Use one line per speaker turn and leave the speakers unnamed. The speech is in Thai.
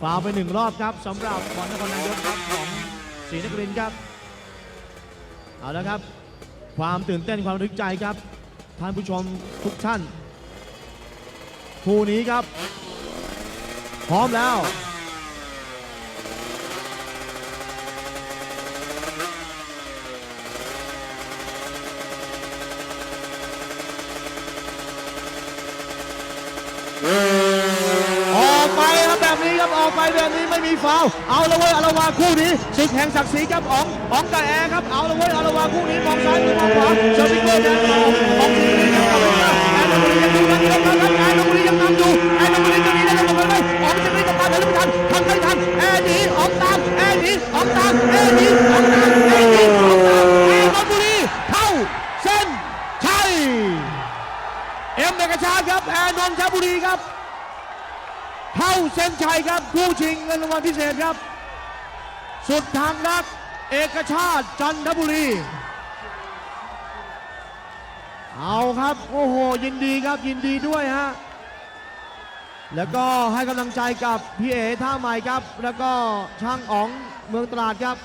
ฟาวไปหนึ่งรอบครับสำหรับบอลนครนายกครับของศรีนครินทร์ครับ เอาละครับ ความตื่นเต้นความระทึกใจครับ ท่านผู้ชมทุกท่านคู่นี้ครับ พร้อมแล้วออกไปครับแบบนี้ครับ ออกไปแบบนี้ไม่มีฟาวเอาละเว้ยอาละวาคู่นี้ศึกแห่งศักดิ์ศรีครับอ๋องอ๋องกับแอร์ครับเอาละเว้ยอาละวาคู่นี้มองซ้ายหรือมองขวาเซอร์วิเกอร์แดนของของทีมครับเอาไปครับแอร์นบุรียังดูนั่นครับครับแอร์นบุรียังนำอยู่แอร์นบุรีจะหนีได้หรือไม่อ๋องจะหนีกับตามหรือไม่ทันทันไม่ทันแอร์หนีอ๋องตามแอร์หนีอ๋องตามแอร์หนีอ๋องตามแอร์หนีอ๋องตามแอร์นบุรีเข้าเส้นชัยเอ็มเอกชาติครับแอร์นนทบุรีครับ เข้าเส้นชัยครับผู้ชิงเงินรางวัลพิเศษครับ สุดทางนักเอกชาติจันทบุรี เอาครับ โอ้โห ยินดีครับยินดีด้วยฮะ แล้วก็ให้กำลังใจกับพี่เอท่าใหม่ครับ แล้วก็ช่างอ๋องเมืองตราดครับ